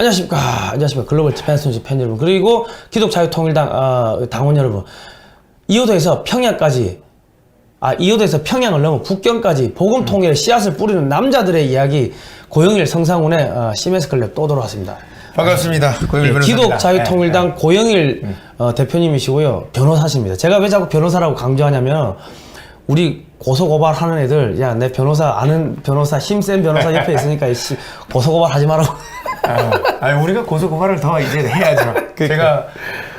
예. 안녕하십니까. 안녕하십니까. 글로벌 디펜스 팬 여러분. 그리고 기독자유통일당 어, 당원 여러분. 이호도에서 평양까지 아, 이호도에서 평양을 넘어 북경까지 복음 통일의 씨앗을 뿌리는 남자들의 이야기 고영일 성상훈의 어, 시메스 클럽 또 돌아왔습니다. 반갑습니다. 고영일 예, 변호사입니다. 기독자유통일당 네, 고영일 어, 대표님이시고요. 변호사십니다. 제가 왜 자꾸 변호사라고 강조하냐면 우리 고소고발 하는 애들 야 내 변호사 아는 변호사 힘센 변호사 옆에 있으니까 이씨 고소고발 하지 말라고 네. 아, 아니, 우리가 고소 고발을 더 이제 해야죠. 제가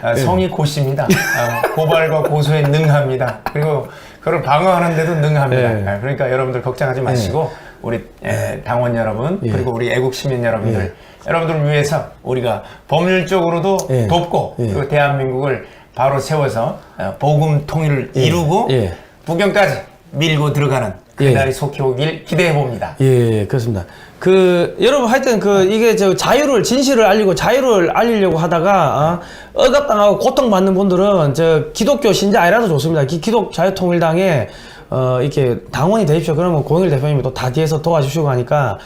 아, 성이 고씨입니다. 아, 고발과 고소에 능합니다. 그리고 그걸 방어하는데도 능합니다. 네. 아, 그러니까 여러분들 걱정하지 마시고 우리 에, 당원 여러분 그리고 우리 애국 시민 여러분들 여러분들을 위해서 우리가 법률적으로도 예. 돕고 예. 그리고 대한민국을 바로 세워서 어, 복음 통일을 이루고 예. 북경까지 밀고 들어가는 그 예. 날이 속히 오길 기대해 봅니다. 예, 그렇습니다. 그 여러분 하여튼 그 이게 저 자유를 진실을 알리고 자유를 알리려고 하다가 어, 억압당하고 고통받는 분들은 저 기독교 신자 아니라도 좋습니다. 기, 기독 자유통일당에 어 이렇게 당원이 되십시오. 그러면 고영일 대표님이 또 다 뒤에서 도와주시고 하니까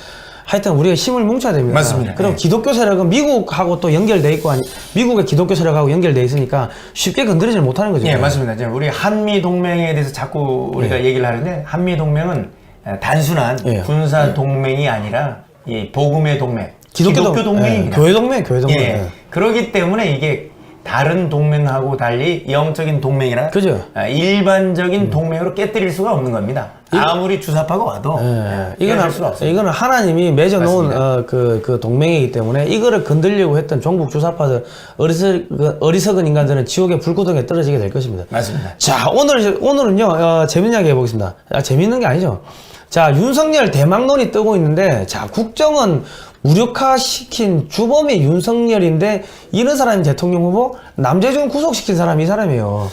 하여튼 우리가 힘을 뭉쳐야 됩니다. 맞습니다. 그럼 예. 기독교 세력은 미국하고 또 연결돼 있고 아니 미국의 기독교 세력하고 연결돼 있으니까 쉽게 건드리지 못하는 거죠. 예, 맞습니다. 이제 우리 한미 동맹에 대해서 자꾸 우리가 얘기를 하는데 한미 동맹은 단순한 예. 군사 동맹이 아니라 이 복음의 동맹, 기독교, 동- 동맹입니다. 예, 교회 동맹, 교회 동맹. 예. 예. 그렇기 때문에 이게 다른 동맹하고 달리 영적인 동맹이라 그죠. 아, 일반적인 동맹으로 깨뜨릴 수가 없는 겁니다. 아무리 주사파가 와도 예, 예, 이거는 깨뜨릴 수가 없어요. 이거는 하나님이 맺어놓은 맞습니다. 어, 그, 그 동맹이기 때문에 이거를 건들려고 했던 종북 주사파들 어리석, 그 어리석은 인간들은 지옥의 불구덩이에 떨어지게 될 것입니다. 맞습니다. 자 오늘 오늘은요 어, 재밌는 이야기 해보겠습니다. 아, 재밌는 게 아니죠. 자 윤석열 대망론이 뜨고 있는데 자 국정은 무력화시킨 주범이 윤석열인데 이런 사람이 대통령 후보 남재준 구속시킨 사람이 이 사람이에요.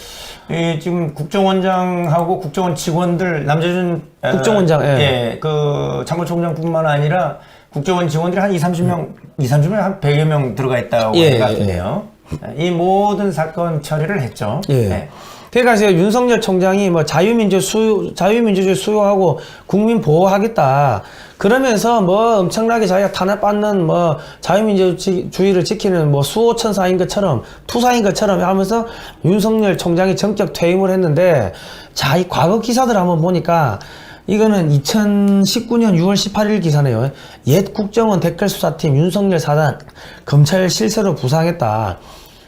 이 지금 국정원장하고 국정원 직원들 남재준 어, 국정원장, 예. 그 참모총장뿐만 아니라 국정원 직원들이 한 2, 30명, 2, 30명 한 100여 명 들어가 있다고 예, 예, 같은데요. 이 모든 사건 처리를 했죠. 예. 네. 그러니까 지금 윤석열 총장이 뭐 자유민주 수요, 자유민주주의 수요하고 국민 보호하겠다. 그러면서 뭐 엄청나게 자기가 탄압받는 뭐 자유민주주의를 지키는 뭐 수호천사인 것처럼 투사인 것처럼 하면서 윤석열 총장이 전격 퇴임을 했는데 자, 이 과거 기사들 한번 보니까 이거는 2019년 6월 18일 기사네요. 옛 국정원 댓글 수사팀 윤석열 사단 검찰 실세로 부상했다.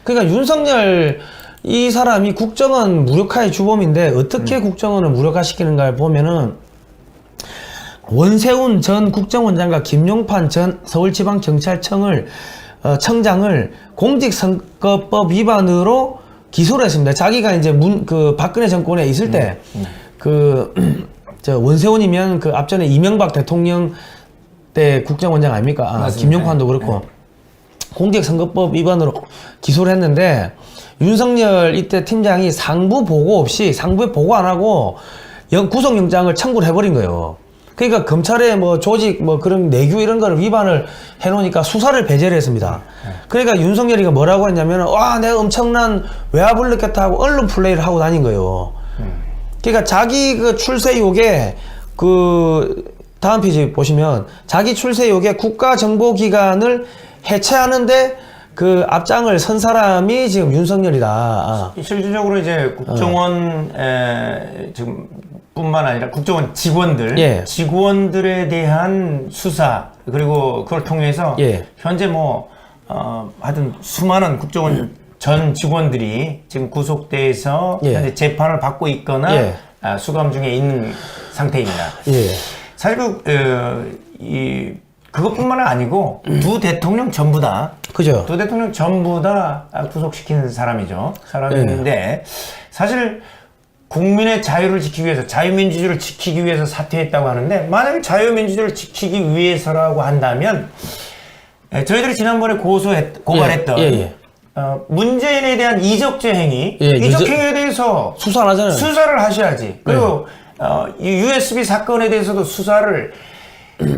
그러니까 윤석열 이 사람이 국정원 무력화의 주범인데 어떻게 국정원을 무력화시키는가를 보면은 원세훈 전 국정원장과 김용판 전 서울지방경찰청을 어, 청장을 공직선거법 위반으로 기소를 했습니다. 자기가 이제 문 그 박근혜 정권에 있을 때그 저 원세훈이면 그 앞전에 이명박 대통령 때 국정원장 아닙니까? 아, 맞습니다. 김용판도 그렇고 공직선거법 위반으로 기소를 했는데 윤석열 이때 팀장이 상부 보고 없이 상부에 보고 안 하고 영, 구속영장을 청구를 해버린 거예요. 그러니까 검찰의 뭐 조직 뭐 그런 내규 이런 거를 위반을 해놓으니까 수사를 배제를 했습니다. 그러니까 윤석열이가 뭐라고 했냐면 와 내가 엄청난 외압을 느꼈다 하고 언론 플레이를 하고 다닌 거예요. 그러니까 자기 그 출세 욕에 그 다음 페이지 보시면 자기 출세 욕에 국가정보기관을 해체하는데 그 앞장을 선 사람이 지금 윤석열이다. 아. 실질적으로 이제 국정원 에, 지금 뿐만 아니라 국정원 직원들, 예. 직원들에 대한 수사 그리고 그걸 통해서 예. 현재 뭐 어, 하여튼 수많은 국정원 전 직원들이 지금 구속돼서 예. 현재 재판을 받고 있거나 예. 아, 수감 중에 있는 상태입니다. 예. 사실 그, 어, 이 그것뿐만 아니고 두 대통령 전부 다 그죠? 두 대통령 전부 다 구속시킨 사람이죠. 사람인데 사실 국민의 자유를 지키기 위해서 자유민주주의를 지키기 위해서 사퇴했다고 하는데 만약에 자유민주주의를 지키기 위해서라고 한다면 에, 저희들이 지난번에 고소했 고발했던 예, 예. 어, 문재인에 대한 이적죄 행위 예, 이적 행위에 대해서 수사 안 하잖아요. 수사를 하셔야지. 그리고 어, 이 USB 사건에 대해서도 수사를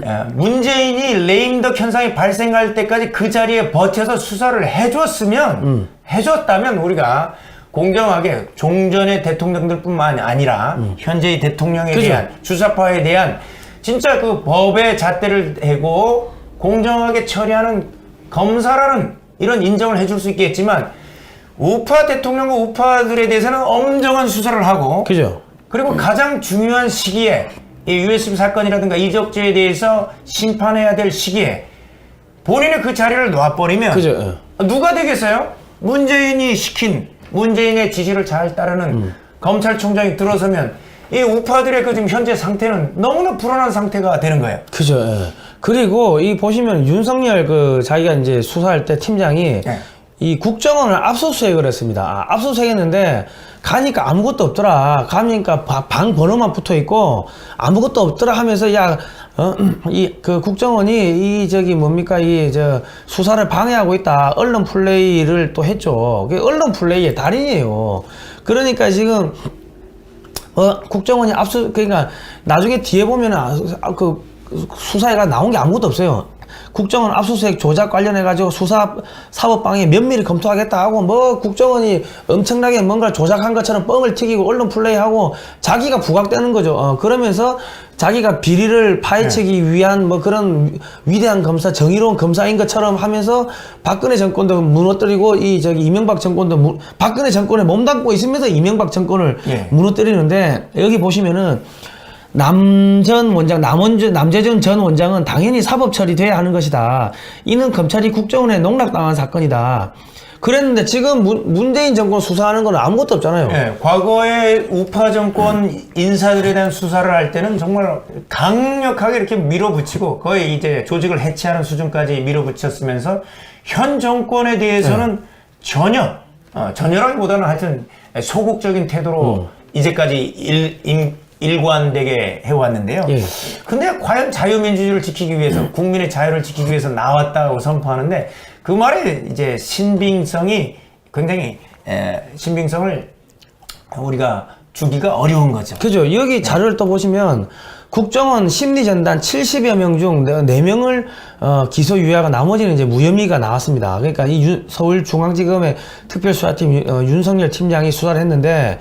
어, 문재인이 레임덕 현상이 발생할 때까지 그 자리에 버텨서 수사를 해줬으면 해줬다면 우리가 공정하게 종전의 대통령들뿐만 아니라 현재의 대통령에 그죠. 대한 주사파에 대한 진짜 그 법의 잣대를 대고 공정하게 처리하는 검사라는 이런 인정을 해줄 수 있겠지만 우파 대통령과 우파들에 대해서는 엄정한 수사를 하고 그죠? 그리고 가장 중요한 시기에 이 USB 사건이라든가 이적죄에 대해서 심판해야 될 시기에 본인이 그 자리를 놔버리면 그죠? 예. 누가 되겠어요? 문재인이 시킨 문재인의 지시를 잘 따르는 음. 검찰총장이 들어서면 이 우파들의 그 지금 현재 상태는 너무나 불안한 상태가 되는 거예요. 그죠. 예. 그리고 이 보시면 윤석열 그 자기가 이제 수사할 때 팀장이 네. 이 국정원을 압수수색을 했습니다. 아, 압수수색했는데 가니까 아무것도 없더라. 가니까 바- 방 번호만 붙어 있고 아무것도 없더라 하면서 야, 어, 이 그 국정원이 이 저기 뭡니까 이 저 수사를 방해하고 있다. 언론 플레이를 또 했죠. 그 언론 플레이의 달인이에요. 그러니까 지금 어, 국정원이 압수, 그러니까 나중에 뒤에 보면은 아, 아, 그 수사가 나온 게 아무것도 없어요. 국정원 압수수색 조작 관련해가지고 수사 사법방해 면밀히 검토하겠다 하고 뭐 국정원이 엄청나게 뭔가 조작한 것처럼 뻥을 튀기고 언론 플레이하고 자기가 부각되는 거죠. 어, 그러면서 자기가 비리를 파헤치기 위한 뭐 그런 위대한 검사, 정의로운 검사인 것처럼 하면서 박근혜 정권도 무너뜨리고 이 저기 이명박 정권도 무, 박근혜 정권에 몸담고 있으면서 이명박 정권을 예. 무너뜨리는데 여기 보시면은 남전 원장 남원준 남재준 전 원장은 당연히 사법 처리돼야 하는 것이다. 이는 검찰이 국정원에 농락당한 사건이다. 그랬는데 지금 문, 문재인 정권 수사하는 건 아무것도 없잖아요. 예, 과거에 우파 정권 인사들에 대한 수사를 할 때는 정말 강력하게 이렇게 밀어붙이고 거의 이제 조직을 해체하는 수준까지 밀어붙였으면서 현 정권에 대해서는 전혀 어, 전혀라기보다는 하여튼 소극적인 태도로 이제까지 일, 임- 일관되게 해왔는데요. 예. 근데 과연 자유민주주의를 지키기 위해서 국민의 자유를 지키기 위해서 나왔다고 선포하는데 그 말에 이제 신빙성이 굉장히 에, 신빙성을 우리가 주기가 어려운 거죠. 그죠. 여기 자료를 또 보시면 국정원 심리전단 70여 명 중 4명을 어, 기소 유예하고 나머지는 이제 무혐의가 나왔습니다. 그러니까 이 윤- 서울중앙지검의 특별수사팀 유- 어, 윤석열 팀장이 수사를 했는데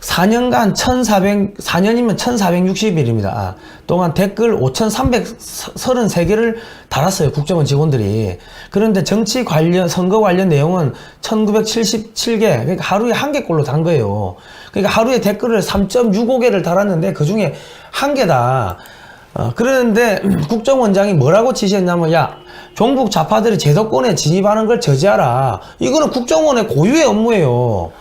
4년간 1,400, 4년이면 1,460일입니다. 아, 동안 댓글 5,333개를 달았어요. 국정원 직원들이. 그런데 정치 관련, 선거 관련 내용은 1,977개. 그러니까 하루에 한 개꼴로 단 거예요. 그러니까 하루에 댓글을 3.65개를 달았는데 그 중에 한 개다. 어, 그러는데 국정원장이 뭐라고 지시했냐면, 야, 종북 좌파들이 제도권에 진입하는 걸 저지하라. 이거는 국정원의 고유의 업무예요.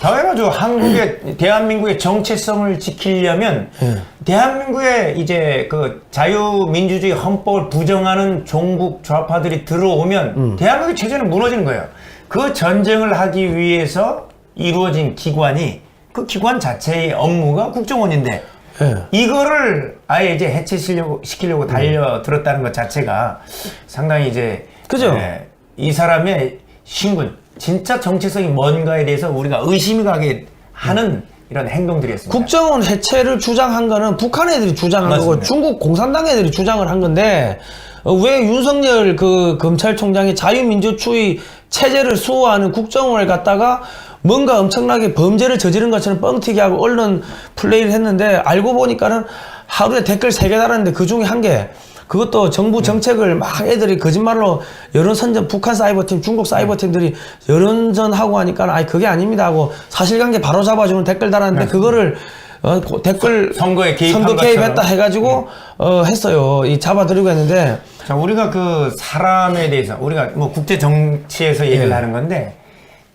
당연하죠. 한국의 대한민국의 정체성을 지키려면 예. 대한민국의 이제 그 자유민주주의 헌법을 부정하는 종북 좌파들이 들어오면 대한민국의 체제는 무너지는 거예요. 그 전쟁을 하기 위해서 이루어진 기관이 그 기관 자체의 업무가 국정원인데 예. 이거를 아예 이제 해체시려고 시키려고 달려들었다는 것 자체가 상당히 이제 그죠? 예, 이 사람의 신분 진짜 정체성이 뭔가에 대해서 우리가 의심이 가게 하는 이런 행동들이었습니다. 국정원 해체를 주장한 거는 북한 애들이 주장한 거고 맞습니다. 중국 공산당 애들이 주장을 한 건데 어, 왜 윤석열 그 검찰총장이 자유민주주의 체제를 수호하는 국정원을 갖다가 뭔가 엄청나게 범죄를 저지른 것처럼 뻥튀기 하고 언론 플레이를 했는데 알고 보니까는 하루에 댓글 세 개 달았는데 그 중에 한 개 그것도 정부 정책을 막 애들이 거짓말로 여론선전 북한 사이버팀 중국 사이버팀들이 여론전하고 하니까 아니 그게 아닙니다 하고 사실관계 바로 잡아주는 댓글 달았는데 그거를 어, 고- 댓글 선거에 개입한 선거 개입했다. 해가지고 어, 했어요 이 잡아들이고 했는데 자, 우리가 그 사람에 대해서 우리가 뭐 국제 정치에서 얘기를 예. 하는 건데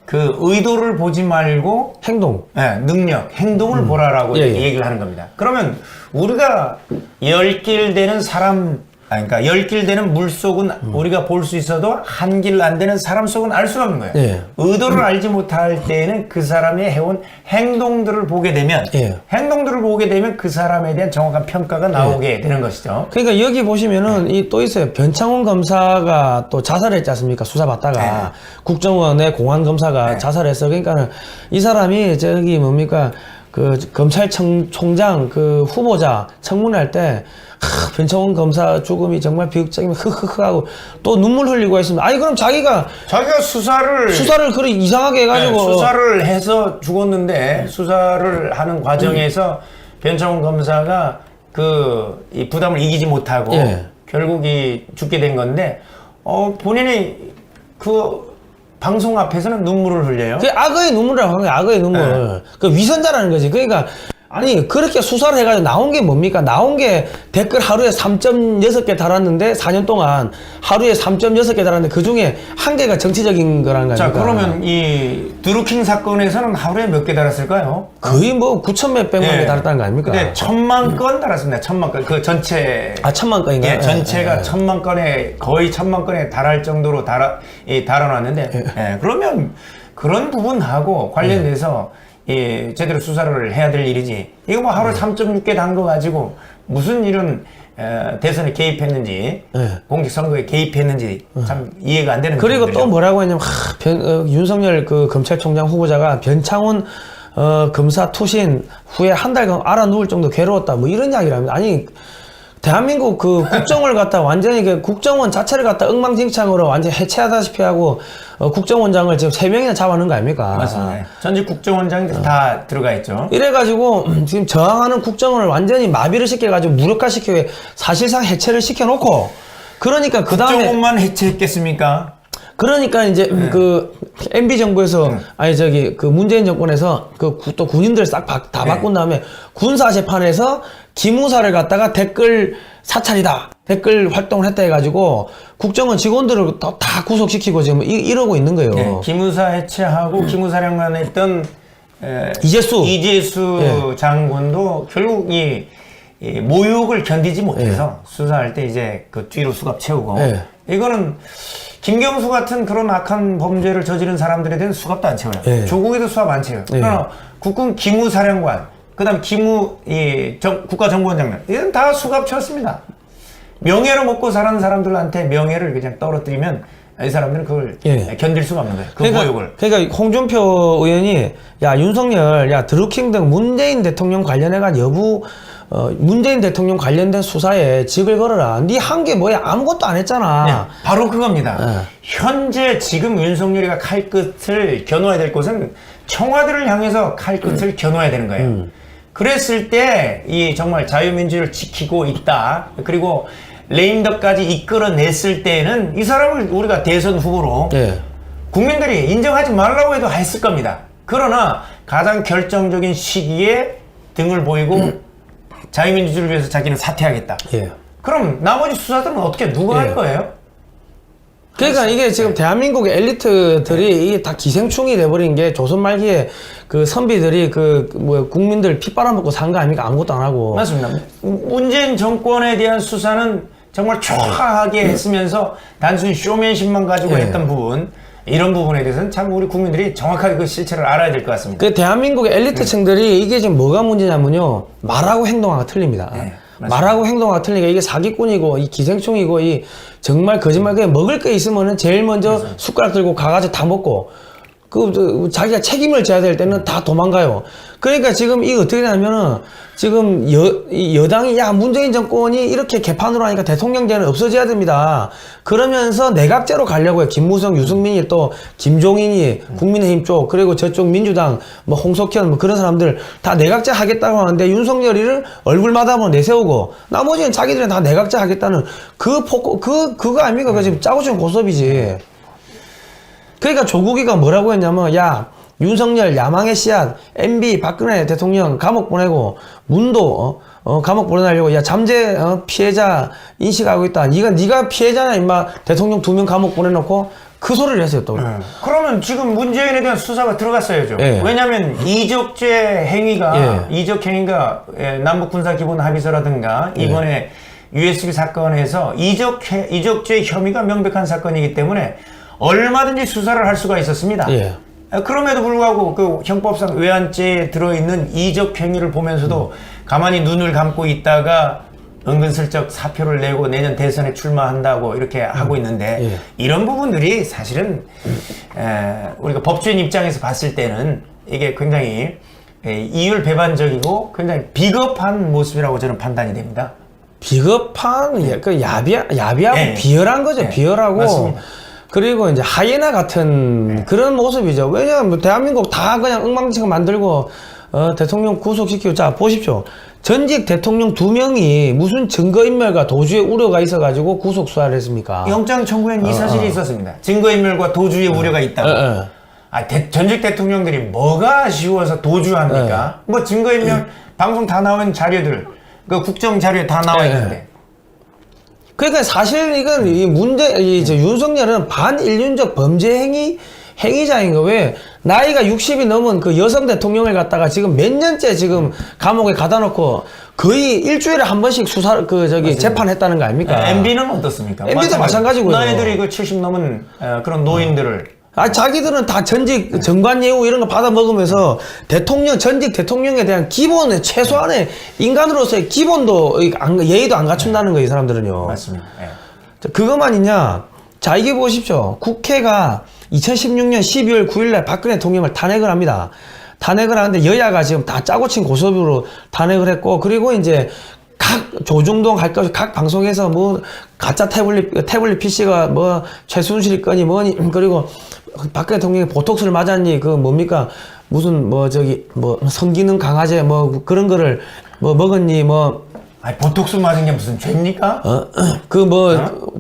그 의도를 보지 말고 행동 예, 능력, 행동을 보라라고 예, 예. 얘기를 하는 겁니다. 그러면 우리가 열길 되는 사람, 그러니까 열 길 되는 물 속은 우리가 볼 수 있어도 한 길 안 되는 사람 속은 알 수가 없는 거예요. 예. 의도를 알지 못할 때에는 그 사람이 해온 행동들을 보게 되면, 예. 행동들을 보게 되면 그 사람에 대한 정확한 평가가 나오게 되는 것이죠. 그러니까 여기 보시면은 이 또 있어요. 변창훈 검사가 또 자살했지 않습니까? 수사받다가 네. 국정원의 공안 검사가 자살했어. 그러니까는 이 사람이 저기 뭡니까 그 검찰총장 그 후보자 청문할 때 하, 변창훈 검사 죽음이 정말 비극적이면 흐흐흐 하고 또 눈물 흘리고 했습니다. 아니 그럼 자기가 자기가 수사를 수사를 그리 이상하게 해가지고 네, 수사를 해서 죽었는데 수사를 하는 과정에서 변창훈 검사가 그 이 부담을 이기지 못하고 예. 결국 이 죽게 된 건데 어 본인이 그 방송 앞에서는 눈물을 흘려요. 그 악의 눈물이라고 하는 거야, 악의 눈물. 네. 그 위선자라는 거지. 그러니까, 아니, 그렇게 수사를 해가지고 나온 게 뭡니까? 나온 게 댓글 하루에 3.6개 달았는데, 4년 동안 하루에 3.6개 달았는데, 그 중에 한 개가 정치적인 거라는 거야. 자 그러면 이 드루킹 사건에서는 하루에 몇 개 달았을까요? 거의 뭐 9천 몇 백만 개 예. 달았다는 거 아닙니까? 근데 천만 건 달았습니다. 천만 건. 그 전체 아, 천만 건인가? 예, 전체가 예, 예. 천만 건에 거의 천만 건에 달할 정도로 달아 이 달아놨는데 예, 그러면 그런 부분하고 관련돼서 이 제대로 수사를 해야 될 일이지. 이거 뭐 하루 에 3.6개 단거 가지고 무슨 이런 에, 대선에 개입했는지 예. 공직선거에 개입했는지 참 이해가 안 되는 그리고 또 부분들이죠. 뭐라고 했냐면 하, 변, 어, 윤석열 그 검찰총장 후보자가 변창훈 어, 검사 투신 후에 한 달간 알아 누울 정도 괴로웠다 뭐 이런 이야기를 합니다. 아니 대한민국 그 국정을 갖다 완전히 그 국정원 자체를 갖다 엉망진창으로 완전 히 해체하다시피 하고 어, 국정원장을 지금 세 명이나 잡아놓은 거 아닙니까? 맞습니다. 전직 국정원장이 다 들어가 있죠. 이래가지고 지금 저항하는 국정원을 완전히 마비를 시켜가지고 무력화시켜 사실상 해체를 시켜놓고 그러니까 그 다음에 국정원만 해체했겠습니까? 그러니까 이제 네. 그 MB 정부에서 아니 저기 그 문재인 정권에서 그 또 군인들 싹다 네. 바꾼 다음에 군사 재판에서 기무사를 갖다가 댓글 사찰이다 댓글 활동을 했다 해가지고 국정원 직원들을 다, 다 구속시키고 지금 이, 이러고 있는 거예요. 네, 기무사 해체하고 기무사령관 했던 에, 이재수 이재수 예. 장군도 결국 이, 이 모욕을 견디지 못해서 수사할 때 이제 그 뒤로 수갑 채우고 예. 이거는 김경수 같은 그런 악한 범죄를 저지른 사람들에 대한 수갑도 안 채워요. 예. 조국에도 수갑 안 채워요. 예. 그러나 국군 기무사령관, 그 다음 기무 이 정- 국가정보원장관 이건 다 수갑 채웠습니다. 명예로 먹고 사는 사람들한테 명예를 그냥 떨어뜨리면 이 사람들은 그걸 예. 견딜 수가 없는 거예요. 그 그러니까, 모욕을. 그러니까 홍준표 의원이 야 윤석열 야 드루킹 등 문재인 대통령 관련해가 여부 어, 문재인 대통령 관련된 수사에 직을 걸어라. 네 한 게 뭐야 아무것도 안 했잖아. 네, 바로 그겁니다. 예. 현재 지금 윤석열이가 칼끝을 겨누어야 될 곳은 청와대를 향해서 칼끝을 겨누어야 되는 거예요. 음. 그랬을 때 이 정말 자유민주를 지키고 있다. 그리고 레임덕까지 이끌어냈을 때는 이 사람을 우리가 대선 후보로 예. 국민들이 인정하지 말라고 해도 했을 겁니다. 그러나 가장 결정적인 시기에 등을 보이고 자유민주주의를 위해서 자기는 사퇴하겠다. 예. 그럼 나머지 수사들은 어떻게 누가 예. 할 거예요? 그러니까 이게 지금 대한민국의 엘리트들이 이게 다 기생충이 돼버린 게 조선 말기에 그 선비들이 그 뭐 국민들 피 빨아먹고 산 거 아닙니까 아무것도 안 하고 맞습니다. 문재인 정권에 대한 수사는 정말 초라하게 했으면서 단순히 쇼맨십만 가지고 예. 했던 부분 이런 부분에 대해서는 참 우리 국민들이 정확하게 그 실체를 알아야 될 것 같습니다. 그 대한민국의 엘리트층들이 이게 지금 뭐가 문제냐면요 말하고 행동하고 틀립니다. 네. 말하고 행동하고 틀리니까 이게 사기꾼이고 이 기생충이고 이 정말 거짓말 그냥 먹을 게 있으면은 제일 먼저 숟가락 들고 가가지고 다 먹고 그, 그 자기가 책임을 져야 될 때는 다 도망가요. 그러니까 지금 이게 어떻게 되냐면은 지금 여, 이 여당이 야 문재인 정권이 이렇게 개판으로 하니까 대통령제는 없어져야 됩니다. 그러면서 내각제로 가려고 해요. 김무성, 유승민이 또 김종인이 국민의힘 쪽 그리고 저쪽 민주당 뭐 홍석현 뭐 그런 사람들 다 내각제 하겠다고 하는데 윤석열이를 얼굴마다 뭐 내세우고 나머지는 자기들은 다 내각제 하겠다는 그 폭, 그 그거 아닙니까? 그 지금 짜고 치는 고섭이지. 그러니까 조국이가 뭐라고 했냐면 야 윤석열 야망의 씨앗 MB 박근혜 대통령 감옥 보내고 문도 어, 어, 감옥 보내려고 야 잠재 어, 피해자 인식하고 있다. 네가 네가 피해자냐 임마 대통령 두 명 감옥 보내놓고 그 소리를 했어요 또. 그러면 지금 문재인에 대한 수사가 들어갔어야죠. 예. 왜냐하면 이적죄 행위가 예. 이적 행위가 예, 남북 군사 기본 합의서라든가 이번에 USB 사건에서 이적 해- 이적죄 혐의가 명백한 사건이기 때문에 얼마든지 수사를 할 수가 있었습니다. 예. 아, 그럼에도 불구하고 그 형법상 외환죄에 들어있는 이적 행위를 보면서도 가만히 눈을 감고 있다가 은근슬쩍 사표를 내고 내년 대선에 출마한다고 이렇게 하고 있는데 예. 이런 부분들이 사실은 에, 우리가 법조인 입장에서 봤을 때는 이게 굉장히 에, 이율 배반적이고 굉장히 비겁한 모습이라고 저는 판단이 됩니다. 비겁한 야- 그 야비하, 야비하고 네. 비열한 거죠 네. 비열하고 맞습니다. 그리고 이제 하이에나 같은 그런 모습이죠 왜냐하면 뭐 대한민국 다 그냥 엉망진창 만들고 어, 대통령 구속시키고 자 보십시오 전직 대통령 두 명이 무슨 증거인멸과 도주의 우려가 있어가지고 구속 수사를 했습니까? 영장 청구엔 이 어, 사실이 있었습니다. 증거인멸과 도주의 우려가 있다고. 어, 어. 아, 대- 전직 대통령들이 뭐가 아쉬워서 도주합니까? 네. 뭐 증거인멸 방송 다 나온 자료들, 그 국정 자료에 다 나와 네. 있는데. 그러니까 사실 이건 이 문제 이저 윤석열은 반인륜적 범죄 행위 행위자인 거왜 나이가 60이 넘은 그 여성 대통령을 갖다가 지금 몇 년째 지금 감옥에 가다 놓고 거의 일주일에 한 번씩 수사 그 저기 재판했다는 거 아닙니까? MB는 어떻습니까? MB 도 마찬가지고요. 너희들이 그 70 넘은 어, 그런 노인들을 아 자기들은 다 전직 정관 예우 이런 거 받아 먹으면서 대통령 전직 대통령에 대한 기본의 최소한의 인간으로서의 기본도 이- 안- 예의도 안 갖춘다는 거예요 이 사람들은요. 맞습니다. 예. 자, 그것만이냐? 자, 이게 보십시오. 국회가 2016년 12월 9일날 박근혜 대통령을 탄핵을 합니다. 탄핵을 하는데 여야가 지금 다 짜고 친 고소비로 탄핵을 했고, 그리고 이제 각 조중동 할 것, 각 방송에서 뭐, 가짜 태블릿, 태블릿 PC가 뭐, 최순실이 거니 뭐니, 그리고 박근혜 대통령이 보톡스를 맞았니, 그 뭡니까? 무슨 뭐, 저기, 뭐, 성기능 강화제 뭐, 그런 거를 뭐, 먹었니, 뭐, 아니, 보톡스 맞은 게 무슨 죄입니까? 어, 그 뭐,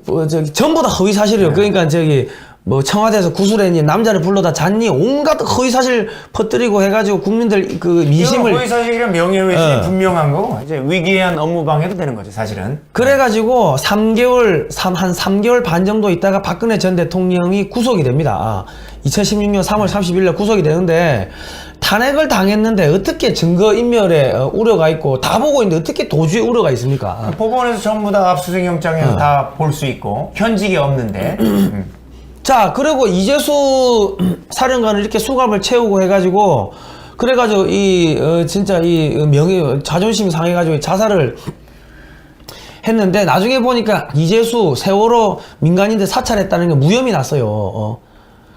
뭐 저기 전부 다 허위 사실이에요. 그러니까 저기 뭐 청와대에서 구술했니 남자를 불러다 잤니 온갖 허위 사실 퍼뜨리고 해가지고 국민들 그 이건 민심을 허위사실이랑 명예훼손이 어. 분명한 거고 이제 위기한 업무 방해도 되는 거죠 사실은. 그래가지고 3개월 삼- 한 3개월 반 정도 있다가 박근혜 전 대통령이 구속이 됩니다. 2016년 3월 30일 날 구속이 되는데 탄핵을 당했는데 어떻게 증거 인멸에 어, 우려가 있고 다 보고 있는데 어떻게 도주의 우려가 있습니까? 법원에서 전부 다 압수수색 영장에서 다볼 수 있고 현직이 없는데 음. 자, 그리고 이재수 사령관을 이렇게 수갑을 채우고 해가지고, 그래가지고 이, 어, 진짜 이 명예, 자존심 상해가지고 자살을 했는데, 나중에 보니까 이재수, 세월호 민간인들 사찰했다는 게 무혐의 났어요. 어.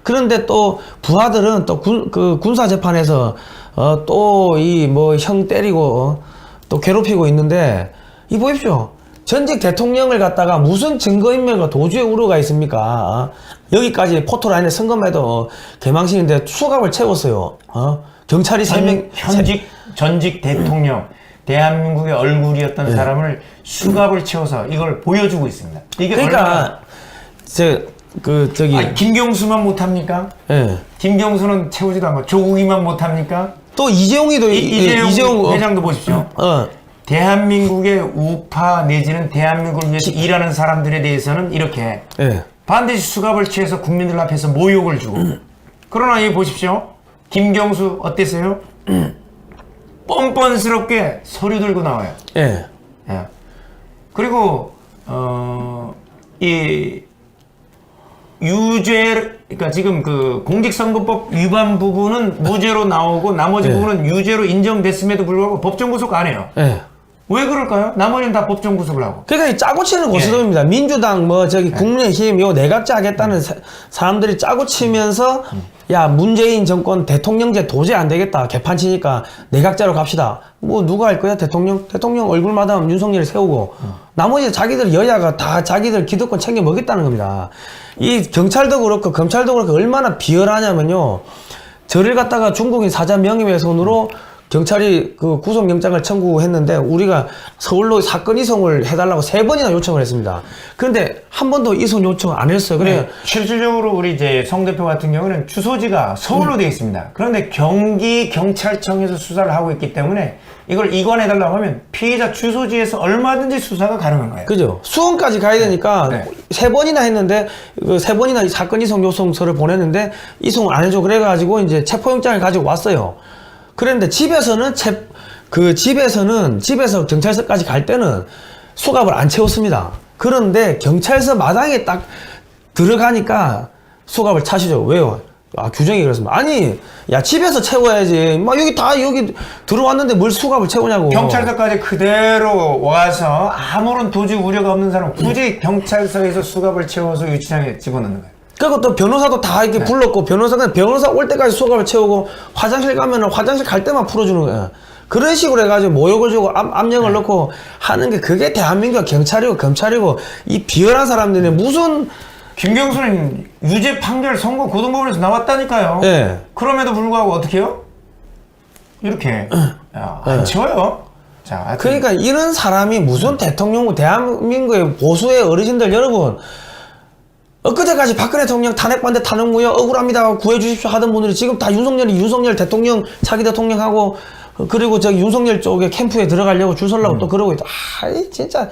그런데 또 부하들은 또 군, 그 군사 재판에서, 어, 또 이 뭐 형 때리고, 어, 또 괴롭히고 있는데, 이 보십시오. 전직 대통령을 갖다가 무슨 증거인멸과 도주의 우려가 있습니까? 어? 여기까지 포토라인에 어, 개망신인데 수갑을 채웠어요. 어? 경찰이 명, 현, 현직 전직 대통령 대한민국의 얼굴이었던 사람을 수갑을 채워서 이걸 보여주고 있습니다. 이게 그러니까, 저, 그, 저기, 아니, 김경수만 못합니까? 예. 김경수는 채우지도 않고 조국이만 못합니까? 또 이재용이도, 이, 이재용, 어, 회장도 보십시오. 어, 대한민국의 우파 내지는 대한민국을 위해서 일하는 사람들에 대해서는 이렇게 예. 반드시 수갑을 취해서 국민들 앞에서 모욕을 주고 그러나 여기 보십시오 김경수 어땠어요? 뻔뻔스럽게 서류 들고 나와요 예. 예. 그리고 어, 이 유죄 그러니까 지금 그 공직선거법 위반 부분은 무죄로 나오고 나머지 예. 부분은 유죄로 인정됐음에도 불구하고 법정 구속 안 해요. 예. 왜 그럴까요? 나머지는 다 법정 구속을 하고. 그러니까 이 짜고 치는 예. 고스톱입니다. 민주당 뭐 저기 국민의힘 요 내각제 하겠다는 사, 사람들이 짜고 치면서 야 문재인 정권 대통령제 도저히 안 되겠다 개판 치니까 내각제로 갑시다. 뭐 누가 할 거야 대통령 대통령 얼굴마다 윤석열을 세우고 나머지 자기들 여야가 다 자기들 기득권 챙겨 먹겠다는 겁니다. 이 경찰도 그렇고 검찰도 그렇고 얼마나 비열하냐면요. 저를 갖다가 중국인 사자 명예훼손으로 경찰이 그 구속영장을 청구했는데 우리가 서울로 사건 이송을 해달라고 세 번이나 요청을 했습니다. 그런데 한 번도 이송 요청 안 했어요. 그래 네, 실질적으로 우리 이제 성 대표 같은 경우는 주소지가 서울로 되어 있습니다. 그런데 경기 경찰청에서 수사를 하고 있기 때문에 이걸 이관해달라고 하면 피해자 주소지에서 얼마든지 수사가 가능한 거예요. 그죠? 수원까지 가야 되니까 네. 세 번이나 했는데 그 세 번이나 이 사건 이송 요청서를 보냈는데 이송을 안 해줘 그래가지고 이제 체포영장을 가지고 왔어요. 그런데 집에서는 체, 그 집에서는 집에서 경찰서까지 갈 때는 수갑을 안 채웠습니다. 그런데 경찰서 마당에 딱 들어가니까 수갑을 차시죠. 왜요? 아 규정이 그렇습니다. 아니 야 집에서 채워야지. 막 여기 다 여기 들어왔는데 뭘 수갑을 채우냐고. 경찰서까지 그대로 와서 아무런 도주 우려가 없는 사람 굳이 경찰서에서 수갑을 채워서 유치장에 집어넣는 거예요. 그리고 또 변호사도 다 이렇게 불렀고 변호사는 변호사 올 때까지 수갑을 채우고 화장실 가면은 화장실 갈 때만 풀어주는 거야. 그런 식으로 해가지고 모욕을 주고 압, 압력을 넣고 하는 게 그게 대한민국 경찰이고 검찰이고 이 비열한 사람들이 무슨 김경수는 유죄 판결 선고 고등법원에서 나왔다니까요. 예. 그럼에도 불구하고 어떻게 해요? 이렇게 야, 안 예. 치워요. 자, 하여튼 그러니까 이런 사람이 무슨 대통령, 대한민국의 보수의 어르신들 여러분, 엊그제까지 박근혜 대통령 탄핵 반대 탄핵 무효 억울합니다 구해주십시오 하던 분들이 지금 다 윤석열이 윤석열 대통령 차기 대통령하고 어, 그리고 저기 윤석열 쪽에 캠프에 들어가려고 줄 서려고 또 그러고 있다. 아, 이 진짜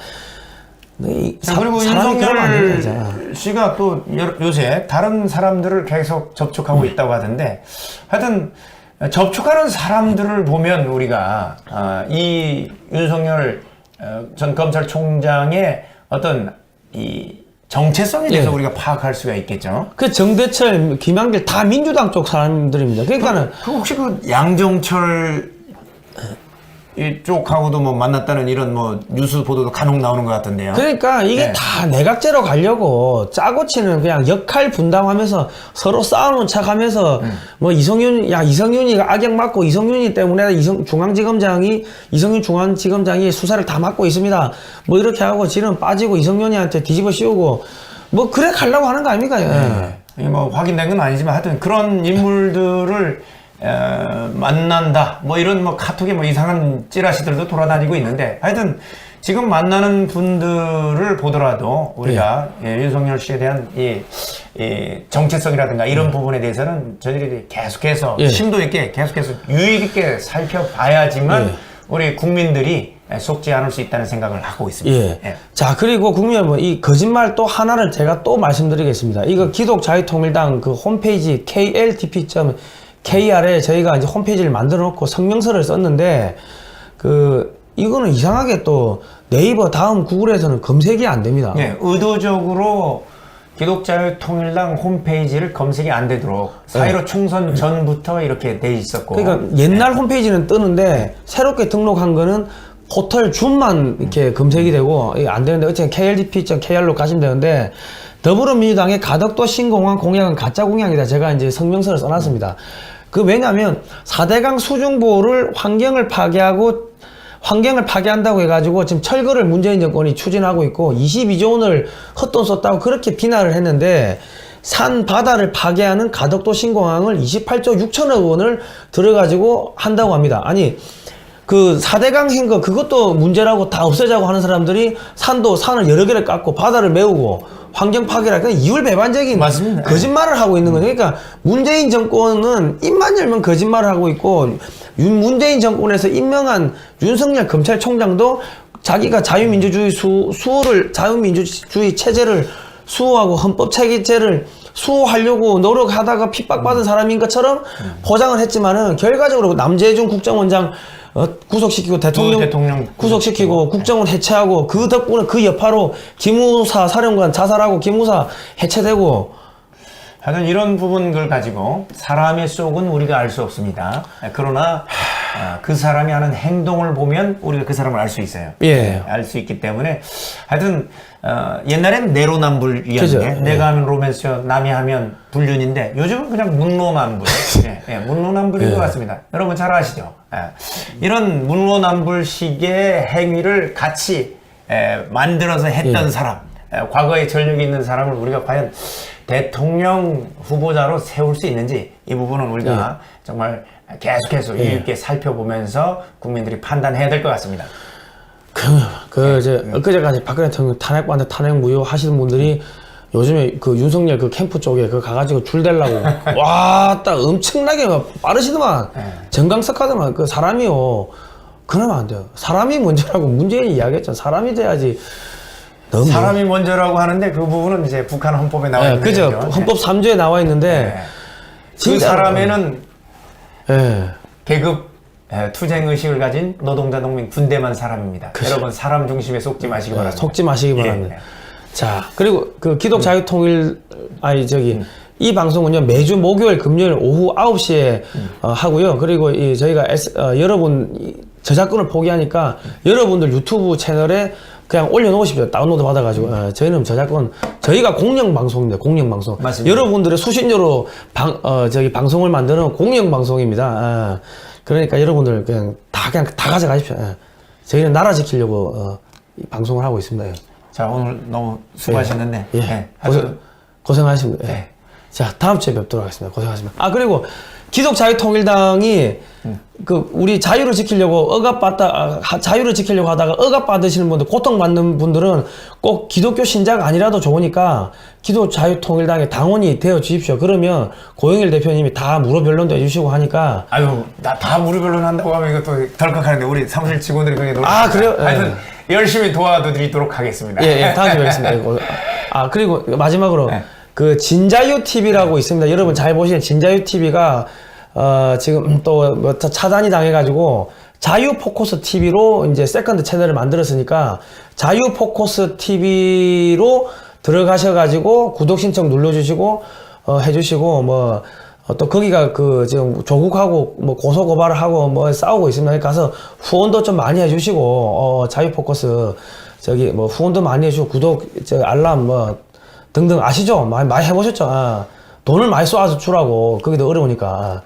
이 자, 사, 그리고. 윤석열 씨가 또 여- 요새 다른 사람들을 계속 접촉하고 음. 있다고 하던데 하여튼 접촉하는 사람들을 보면 우리가 아, 이 윤석열 어, 전 검찰총장의 어떤 이 정체성에 대해서 예. 우리가 파악할 수가 있겠죠. 그 정대철, 김한길 다 민주당 쪽 사람들입니다. 그러니까는 그 혹시 그 양정철 이쪽하고도 뭐 만났다는 이런 뭐 뉴스 보도도 간혹 나오는 것 같던데요. 그러니까 이게 네. 다 내각제로 가려고 짜고 치는 그냥 역할 분담하면서 서로 싸우는 척 하면서 음. 뭐 이성윤, 야, 이성윤이 악역 맞고 이성윤이 때문에 이성, 중앙지검장이, 이성윤 중앙지검장이 수사를 다 맡고 있습니다. 뭐 이렇게 하고 지는 빠지고 이성윤이한테 뒤집어 씌우고 뭐 그래 가려고 하는 거 아닙니까? 예. 이게 뭐 확인된 건 아니지만 하여튼 그런 인물들을 에, 만난다 뭐 이런 뭐 카톡에 뭐 이상한 찌라시들도 돌아다니고 있는데 하여튼 지금 만나는 분들을 보더라도 우리가 예, 윤석열 씨에 대한 이, 이 정체성이라든가 이런 부분에 대해서는 저희들이 계속해서 예. 심도 있게 계속해서 유익 있게 살펴봐야지만 예. 우리 국민들이 속지 않을 수 있다는 생각을 하고 있습니다. 예. 예. 자, 그리고 국민 여러분, 이 거짓말 또 하나를 제가 또 말씀드리겠습니다. 이거 기독자유통일당 그 홈페이지 kltp.kr에 저희가 이제 홈페이지를 만들어 놓고 성명서를 썼는데, 그, 이거는 이상하게 또 네이버 다음 구글에서는 검색이 안 됩니다. 예, 의도적으로 기독자유 통일당 홈페이지를 검색이 안 되도록 사이로 총선 전부터 이렇게 돼 있었고 네. 그러니까 옛날 홈페이지는 뜨는데 새롭게 등록한 거는 포털 줌만 이렇게 검색이 되고 안 되는데 어쨌든 KLDP.kr로 가시면 되는데 더불어민주당의 가덕도 신공항 공약은 가짜 공약이다. 제가 이제 성명서를 써놨습니다. 그 왜냐하면 4대강 수중보를 환경을 파괴하고 환경을 파괴한다고 해가지고 지금 철거를 문재인 정권이 추진하고 있고 22조 원을 헛돈 썼다고 그렇게 비난을 했는데 산 바다를 파괴하는 가덕도 신공항을 28조 6천억 원을 들어가지고 한다고 합니다. 아니 그 4대강 행거 그것도 문제라고 다 없애자고 하는 사람들이 산도 산을 여러 개를 깎고 바다를 메우고 환경 파괴라 그 이율배반적인 맞습니다. 거짓말을 하고 있는 거죠. 그러니까 문재인 정권은 입만 열면 거짓말을 하고 있고 윤 문재인 정권에서 임명한 윤석열 검찰총장도 자기가 자유민주주의 수, 수호를 자유민주주의 체제를 수호하고 헌법 체계제를 수호하려고 노력하다가 핍박받은 사람인 것처럼 포장을 했지만은 결과적으로 남재준 국정원장 어, 구속시키고 대통령, 대통령 구속시키고 국정원 해체하고 그 덕분에 그 여파로 김우사 사령관 자살하고 김우사 해체되고 하여튼 이런 부분을 가지고 사람의 속은 우리가 알 수 없습니다. 그러나 아, 그 사람이 하는 행동을 보면 우리가 그 사람을 알 수 있어요. 예. 알 수 있기 때문에 하여튼 어, 옛날엔 내로남불이었는데 그죠. 예. 내가 하면 로맨스요 남이 하면 불륜인데 요즘은 그냥 문로남불 예, 예, 문로남불인 것 같습니다 여러분 잘 아시죠 예. 이런 문로남불식의 행위를 같이 예, 만들어서 했던 예. 사람 예, 과거에 전력이 있는 사람을 우리가 과연 대통령 후보자로 세울 수 있는지 이 부분은 우리가 예. 정말 계속해서 유의 있게 살펴보면서 국민들이 판단해야 될 것 같습니다 그, 그, 이제, 엊그제까지 박근혜 대통령 탄핵반대 탄핵 무효 하시는 분들이 요즘에 그 윤석열 그 캠프 쪽에 그 가가지고 줄 대려고. 와, 딱 엄청나게 막 빠르시더만. 정강석 하더만. 그 사람이요. 그러면 안 돼요. 사람이 먼저라고 문재인이 이야기했잖아. 사람이 돼야지. 너무. 사람이 먼저라고 하는데 그 부분은 이제 북한 헌법에 나와 예, 있는 그죠. 거죠. 헌법 3조에 나와 있는데. 네. 그. 사람에는 예. 계급 에, 투쟁 의식을 가진 노동자 농민 군대만 사람입니다. 여러분 사람 중심에 속지 마시기 바랍니다. 속지 마시기 예. 바랍니다. 자, 그리고 그 기독 자유 통일, 아니, 저기, 이 방송은요, 매주 목요일, 금요일 오후 9시에 어, 하고요. 그리고 이 저희가 S, 어, 여러분, 이 저작권을 포기하니까 여러분들 유튜브 채널에 그냥 올려놓으십시오. 다운로드 받아가지고. 어, 저희는 저작권, 저희가 공영 방송입니다. 공영 방송. 맞습니다. 여러분들의 수신료로 방, 어, 저기 방송을 만드는 공영 방송입니다. 어, 그러니까 여러분들 그냥 다, 그냥 다 가져가십시오. 예. 저희는 나라 지키려고 어, 이 방송을 하고 있습니다. 예. 자 오늘 너무 수고하셨는데 예. 예, 고생, 아주 고생하셨습니다. 예. 네. 자, 다음 주에 뵙도록 하겠습니다. 고생하셨습니다. 아, 그리고 기독자유통일당이 그 우리 자유를 지키려고 억압받다 아, 하- 자유를 지키려고 하다가 억압받으시는 분들 고통받는 분들은 꼭 기독교 신자가 아니라도 좋으니까 기독 자유통일당의 당원이 되어 주십시오. 그러면 고영일 대표님이 다 무료 변론도 해주시고 하니까 아유, 나 다 무료 변론 한다고 하면 이것도 덜컥하는데 우리 사무실 직원들이 굉장히 노력. 아, 그래요? 하여튼 열심히 도와드리도록 하겠습니다. 예, 예, 다음 주에 뵙겠습니다. 아, 그리고 마지막으로 네. 그 진자유 TV라고 있습니다. 여러분 잘 보시는 진자유 TV가 어, 지금 또뭐 차단이 당해가지고 자유 포커스 TV로 이제 세컨드 채널을 만들었으니까 자유 포커스 TV로 들어가셔가지고 구독 신청 눌러주시고 어, 해주시고 뭐. 어, 또 거기가 그 지금 조국하고 뭐 고소 고발을 하고 뭐 싸우고 있습니다. 가서 후원도 좀 많이 해주시고 어, 자유 포커스 저기 뭐 후원도 많이 해주고 구독 저 알람 뭐 등등 아시죠? 많이 많이 해보셨죠? 아, 돈을 많이 쏘아서 주라고 거기도 어려우니까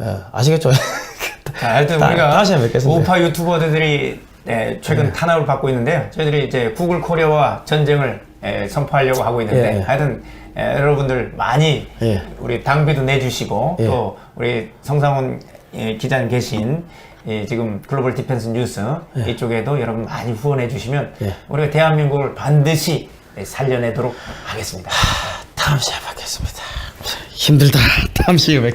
예, 아시겠죠? 자, 하여튼 다- 우리가 다시 한번 뵙겠습니다. 우파 유튜버들이 예, 최근 탄압을 받고 있는데요. 저희들이 이제 구글 코리아와 전쟁을 예, 선포하려고 하고 있는데 예, 예. 하여튼 예, 여러분들 많이 예. 우리 당비도 내주시고 예. 또 우리 성상훈 예, 기자님 계신 이 지금 글로벌 디펜스 뉴스 이쪽에도 여러분 많이 후원해 주시면 예. 우리가 대한민국을 반드시 예, 살려내도록 하겠습니다. 다음 시간에 뵙겠습니다. 힘들다. 다음 시간에 뵙겠습니다.